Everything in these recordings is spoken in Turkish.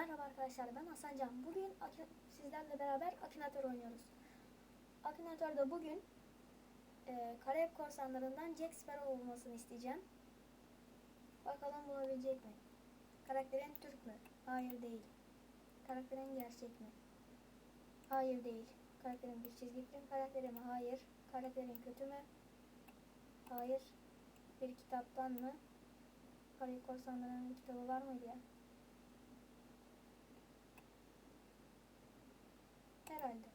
Merhaba arkadaşlar ben Hasan Can. Bugün sizlerle beraber Akinator oynuyoruz. Akinator'da bugün e, Karayip Korsanlarından Jack Sparrow olmasını isteyeceğim. Bakalım bulabilecek mi? Karakterin Türk mü? Hayır değil. Karakterin gerçek mi? Hayır değil. Karakterin bir çizgi film karakteri mi? Hayır. Karakterin kötü mü? Hayır. Bir kitaptan mı? Karayip Korsanları'nın kitabı var mıydı ya? Herhalde.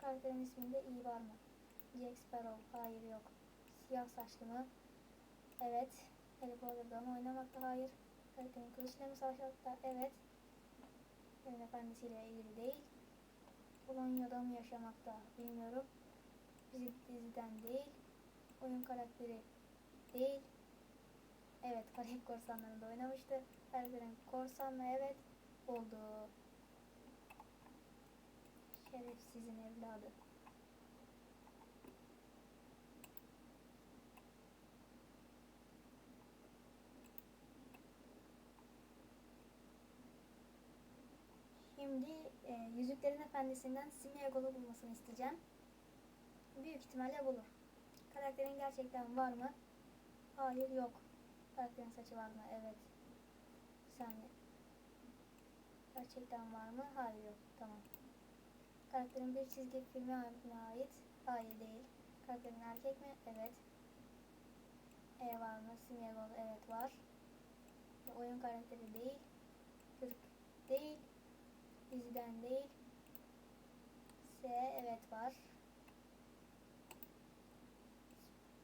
Karakterin isminde iyi var mı? Jack Sparrow. Hayır yok. Siyah saçlı mı? Evet. Harry Potter'da mı oynamakta? Hayır. Karakterin kılıçla mı savaşmakta? Evet. Evin efendisiyle ilgili değil. Polonya'da mı yaşamakta? Bilmiyorum. Bizi diziden değil. Oyun karakteri değil. Evet, Karayip Korsanları'nda oynamıştı. Karakterin korsan mı? Evet. Oldu. Şerefsizin evladı. Şimdi e, Yüzüklerin Efendisi'nden Smeagol'u bulmasını isteyeceğim. Büyük ihtimalle bulur. Karakterin gerçekten var mı? Hayır yok. Karakterin saçı var mı? Evet. Bir saniye. Gerçekten var mı? Hayır yok. Tamam. Karakterin bir çizgi filme ait. Hayır değil. Karakterin erkek mi? Evet. E var mı? Smeagol evet var. Oyun karakteri değil. Türk değil. Diziden değil. S evet var.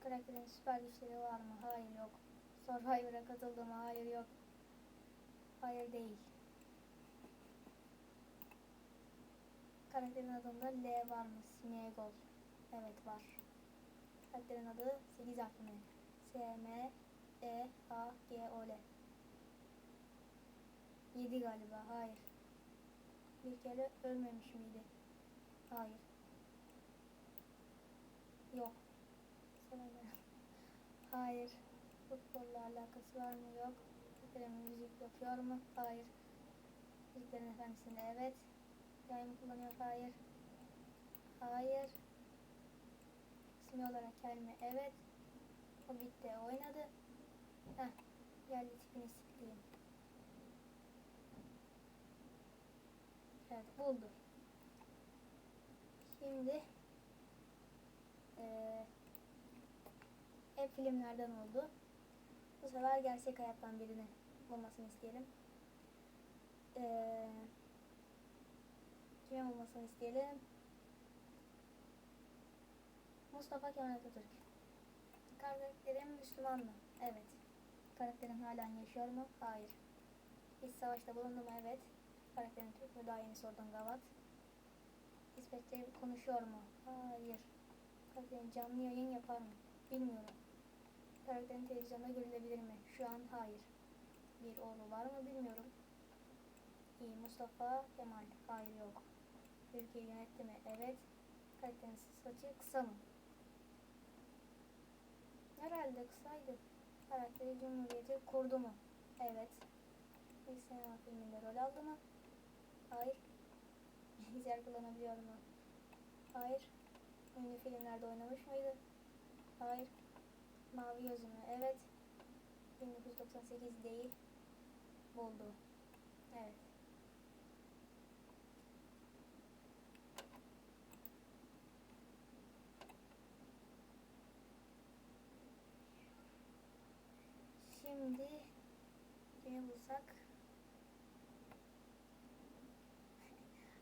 Karakterin süper güçleri var mı? Hayır yok. Survivor'a katıldı mı? Hayır yok. Hayır değil. Karakterin adında L var mı? Smeagol. Evet var. Karakterin adı 8 harfli? S, M, E, A, G, O, L. 7 galiba. Hayır. Bir kere ölmemiş miydi? Hayır. Yok. Sanırım. Hayır. Futbolla alakası var mı? Yok. Karakterin müzik yapıyor mu? Hayır. Müziklerin efendisinde evet. Yay mı kullanıyor? Hayır. Hayır. İsmi olarak kelime evet. Hobbit'te oynadı. Heh. Geldi tipini siktiğim. Evet buldu. Şimdi eee hep filmlerden oldu. Bu sefer gerçek hayattan birini bulmasını isteyelim. Eee Kim olmasını isteyelim? Mustafa Kemal Atatürk. Karakterim Müslüman mı? Evet. Karakterim halen yaşıyor mu? Hayır. İç savaşta bulundu mu? Evet. Karakterin Türk mü? Daha yeni sordum Gavat. İsveççe konuşuyor mu? Hayır. Karakterin canlı yayın yapar mı? Bilmiyorum. Karakterin televizyonda görülebilir mi? Şu an hayır. Bir oğlu var mı? Bilmiyorum. İyi. Mustafa Kemal. Hayır yok. Ülkeyi yönetti mi? Evet. Karakterin saçı kısa mı? Herhalde kısaydı. Karakteri Cumhuriyeti kurdu mu? Evet. Bir sinema filminde rol aldı mı? Hayır. Bilgisayar kullanabiliyor mu? Hayır. Ünlü filmlerde oynamış mıydı? Hayır. Mavi Gözü mü? Evet. 1998 değil. Buldu. Evet. Şimdi kimi bulsak?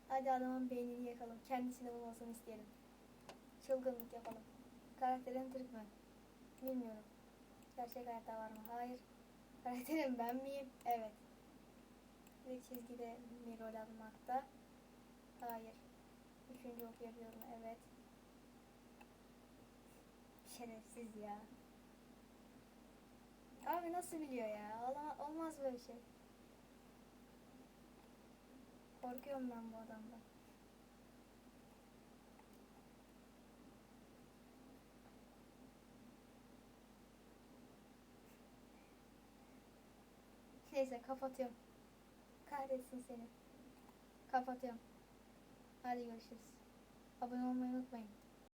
Hadi adamın beynini yakalım. Kendisini bulmasını isteyelim. Çılgınlık yapalım. Karakterin Türk mü? Bilmiyorum. Gerçek hayatta var mı? Hayır. Karakterim ben miyim? Evet. Bir çizgide mi rol almakta? Hayır. Üçüncü okuyabiliyorum. Evet. Şerefsiz ya. Abi nasıl biliyor ya? Ola- Olmaz böyle şey. Korkuyorum ben bu adamdan. Neyse kapatıyorum. kahretsin seni. Kapatıyorum. Hadi görüşürüz. Abone olmayı unutmayın.